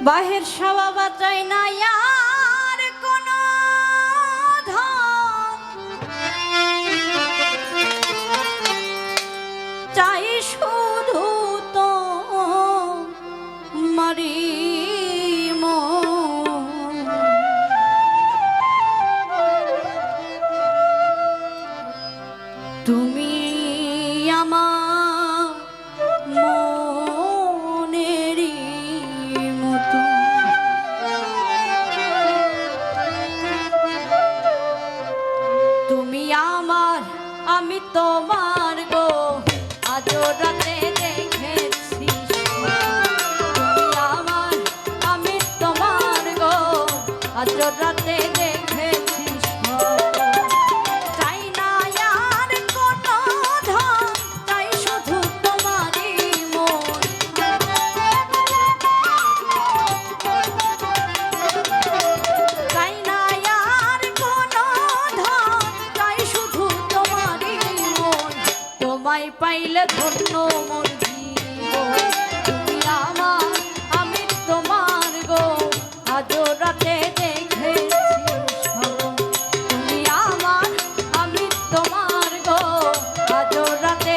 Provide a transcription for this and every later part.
বাহের সবাবা চাই না দে তোমায় পাইলে ধন্য মন তুমি আমার আমি তোমার গো আজ রাতে তুমি আমার আমি তোমার গো আজ রাতে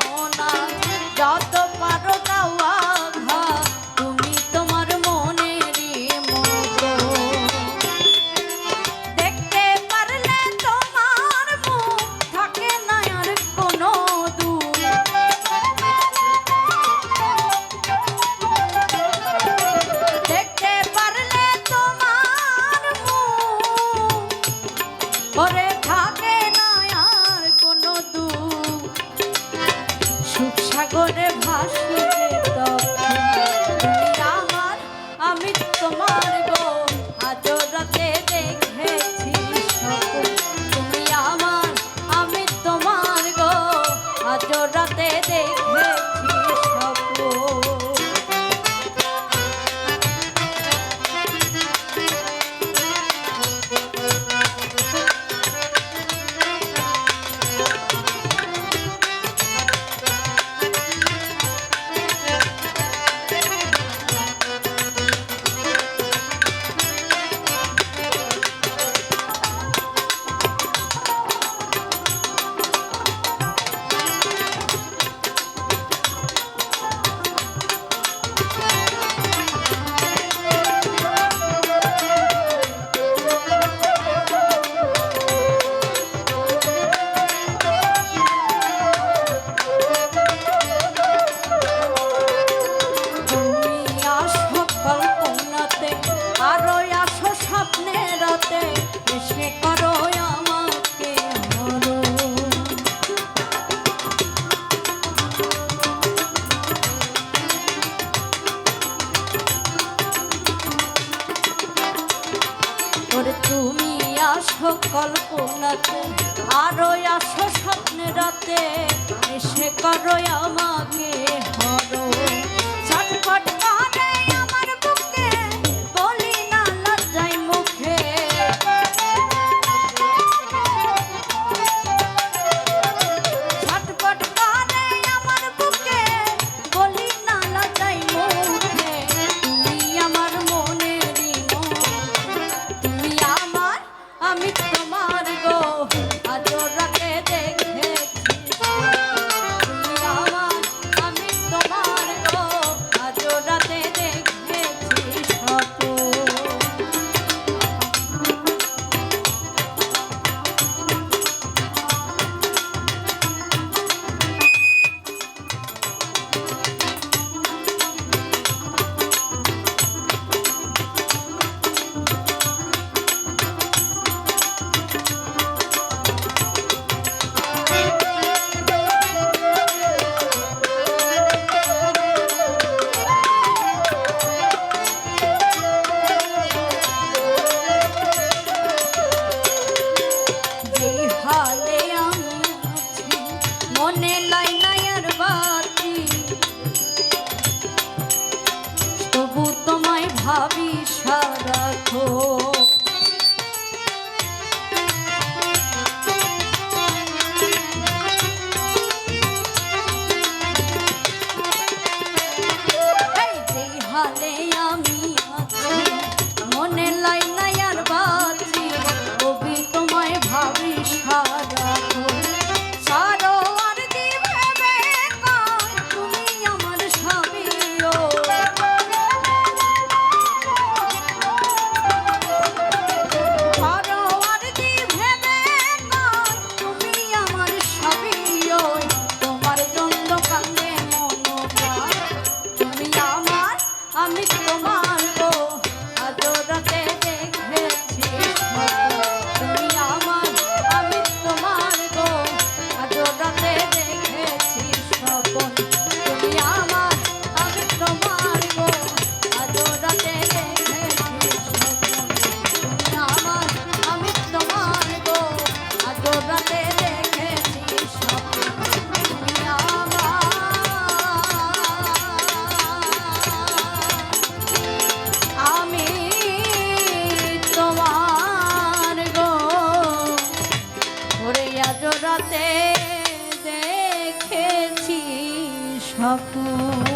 Por কল্পনাতে আরও আসো স্বপ্নে রাতে এসে করো আমাকে। ভালো স্বপ্ন